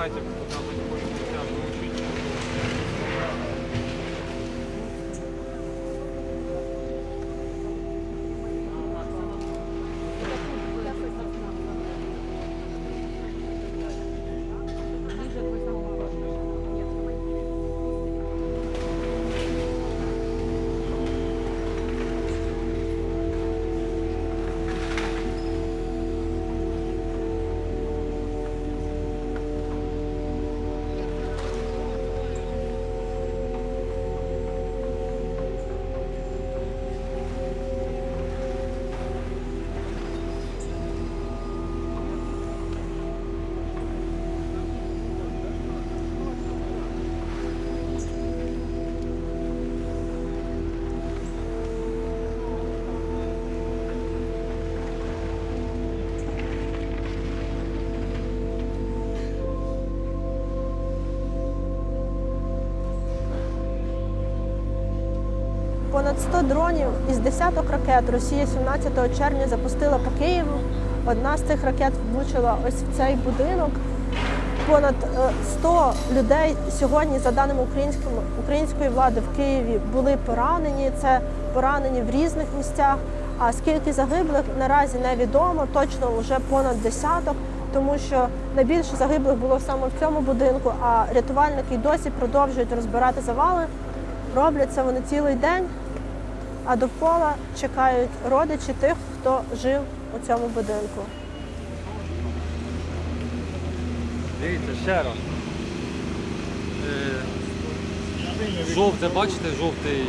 Вы 100 дронів із десяток ракет Росія 17 червня запустила по Києву. Одна з цих ракет влучила ось в цей будинок. Понад е, 100 людей сьогодні, за даними української, влади в Києві, були поранені. Це поранені в різних місцях. А скільки загиблих наразі невідомо, точно вже понад десяток, тому що найбільше загиблих було саме в цьому будинку. А рятувальники досі продовжують розбирати завали. Роблять це вони цілий день, а довкола чекають родичі тих, хто жив у цьому будинку. Дивіться, ще раз. Е, Жовте, бачите, жовтий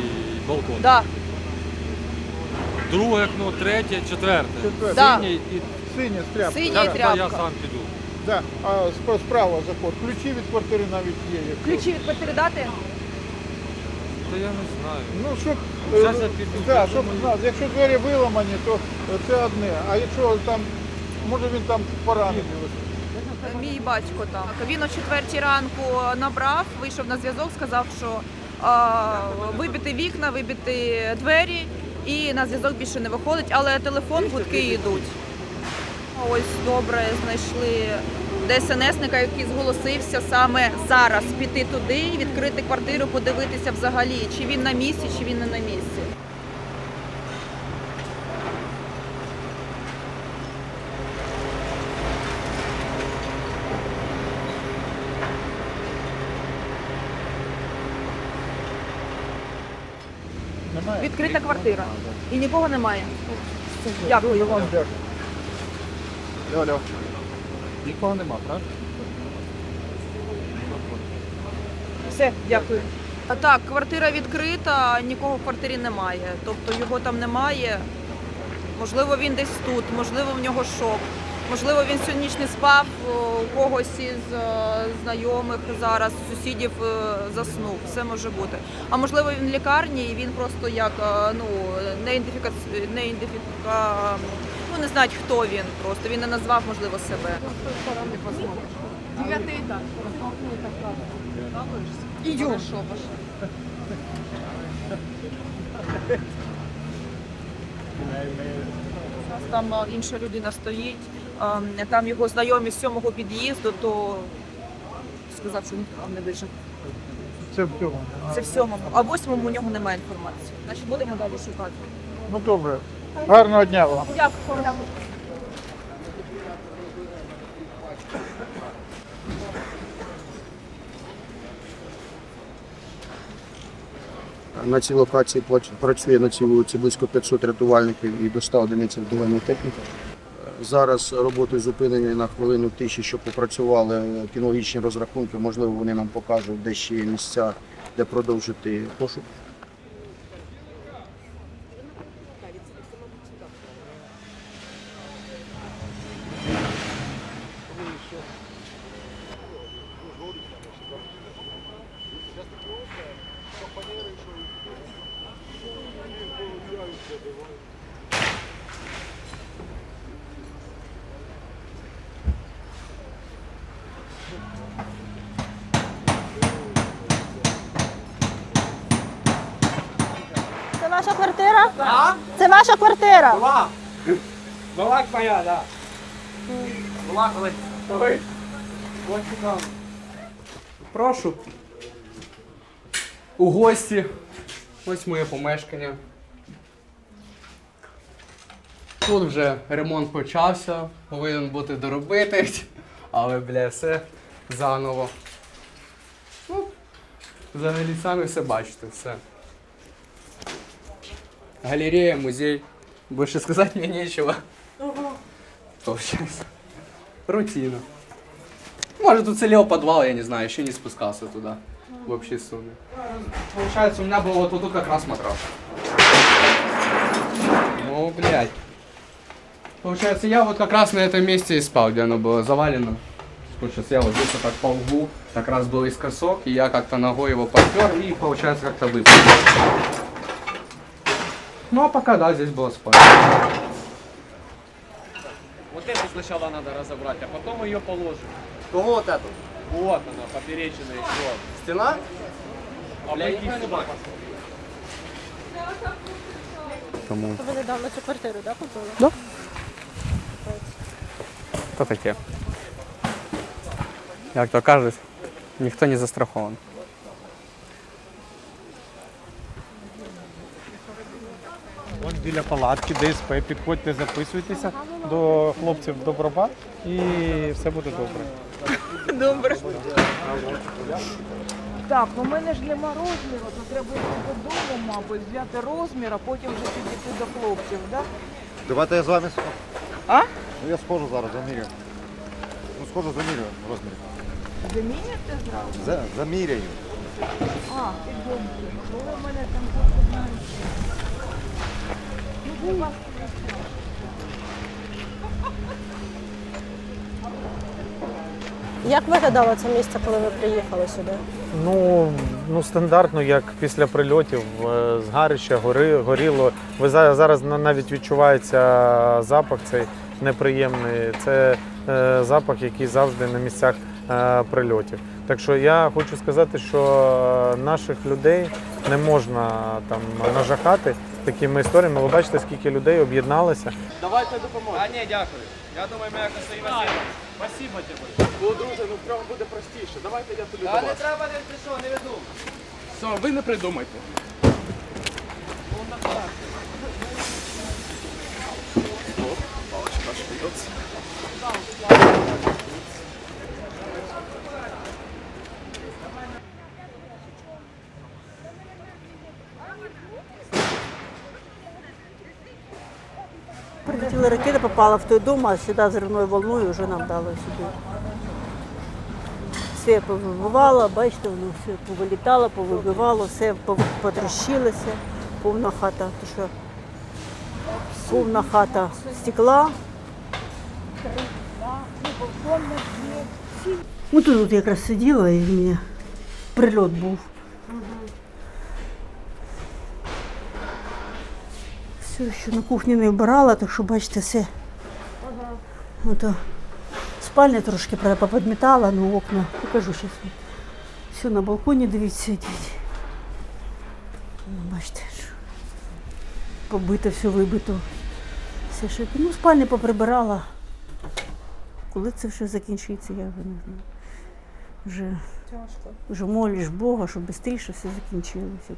балкон. Да. Друге окно, третє, четверте. Четверте. Да. І Синя тряпка. Синя Зараз тряпка. я сам піду. Да. А сп- справа заход. Ключі від квартири навіть є. якщо. Ключі від квартири дати? Та я не знаю. Ну, щоб, Зараз е, я піду, да, щоб знати, якщо двері виламані, то це одне. А якщо там, може він там поранений. Мій батько там. Він о четвертій ранку набрав, вийшов на зв'язок, сказав, що а, вибити вікна, вибити двері, і на зв'язок більше не виходить, але телефон, гудки йдуть. Ось добре знайшли ДСНСника, який зголосився саме зараз піти туди, і відкрити квартиру, подивитися взагалі, чи він на місці, чи він не на місці. Немає? Відкрита квартира. І нікого немає. Дякую. Вам дякую. Алло. Нікого нема, так? Все, дякую. А так, квартира відкрита, нікого в квартирі немає. Тобто його там немає. Можливо, він десь тут, можливо, в нього шок. Можливо, він всю не спав, у когось із е, знайомих зараз, сусідів е, заснув. Все може бути. А можливо, він в лікарні і він просто як е, ну не ідентифіка... не ідентифіка... не знають, хто він просто. Він не назвав, можливо, себе. Дев'ятий етаж. Идем. Зараз там інша людина стоїть, там його знайомі з сьомого під'їзду, то сказав, що він там не вижив. Це в цьому. Це в сьомому, а в восьмому у нього немає інформації. Значить, будемо далі шукати. Ну добре. Гарного дня вам. Дякую. На цій локації працює на цій вулиці близько 500 рятувальників і до 100 одиниць рятувальної техніки. Зараз роботи зупинені на хвилину тиші, щоб попрацювали кінологічні розрахунки. Можливо, вони нам покажуть, де ще є місця, де продовжити пошук. Ваша квартира? Це ваша квартира. Была. Была твоя, да. Балакали. Ой. Ось. Прошу. У гості. Ось моє помешкання. Тут вже ремонт почався, повинен бути доробитий, але, бля, все заново. Ну, взагалі самі все бачите, все. Галерея, музей. Більше сказати мені нічого. Получается. Рутина. Может, уцелел подвал, я не знаю, еще не спускался туда. В общей сумме. Получается, у меня был вот тут как раз матрас. Ну, блядь. Получается, я вот как раз на этом месте и спал, где оно было завалено. Получается, я вот здесь вот так по углу, как раз был искосок, и я как-то ногой его подпер и, получается, как-то выпал. Ну, а пока, да, здесь было спать. Вот эту сначала надо разобрать, а потом ее положим. Кого вот эту? Вот она, поперечина еще. Стена? Обойди сюда. Ви недавно цю квартиру, так, купили? То таке. Як то кажуть, ніхто не застрахований. Біля палатки ДСП, підходьте, записуйтеся до хлопців в Добробат і все буде добре. Добре. Так, у мене ж нема розміру, то треба йти додому, мабуть, взяти розмір, а потім вже підійти до хлопців, так? Давайте я з вами схожу. А? Ну, я схожу зараз, заміряю. Ну, схожу, заміряю розмір. Заміняти зразу? За, заміряю. А, добре. Коли в мене там просто знаєш. Як виглядало це місце, коли ви приїхали сюди? Ну, ну стандартно, як після прильотів, е, згарища, гори, горіло. Ви зараз, зараз навіть відчувається запах цей неприємний. Це е, запах, який завжди на місцях е, прильотів. Так що я хочу сказати, що е, наших людей не можна там нажахати такими історіями. Ви бачите, скільки людей об'єдналося. Давайте допоможемо. А ні, дякую. Я думаю, ми якось силами. Спасибо тебе. Ну, друже, ну втрьох буде простіше. Давайте я тобі А не треба, не ти що, не веду. Все, ви не придумайте. Прилетіла ракета, попала в той дом, а сюди взривною волною вже нам дали сюди. Все повибивало, бачите, воно все повилітало, повибивало, все потрощилося, повна хата, то що повна хата стекла. Ну тут якраз сиділа і в прильот був. Все, що на кухні не вбирала, так що бачите, все. Ну, то спальня трошки поподмітала, ну окна. Покажу зараз. Все на балконі, дивіться, йдіть. Ну, бачите, що побито, все вибито. Все шики. Ну, спальню поприбирала. Коли це все закінчиться, я вже не знаю. Вже, вже молиш Бога, щоб швидше все закінчилося.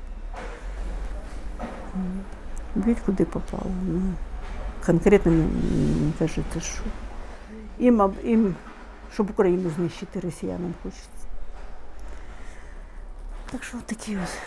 Бить куди попало. Ну, конкретно не кажете, що. Їм, їм, щоб Україну знищити росіянам хочеться. Так що такі ось.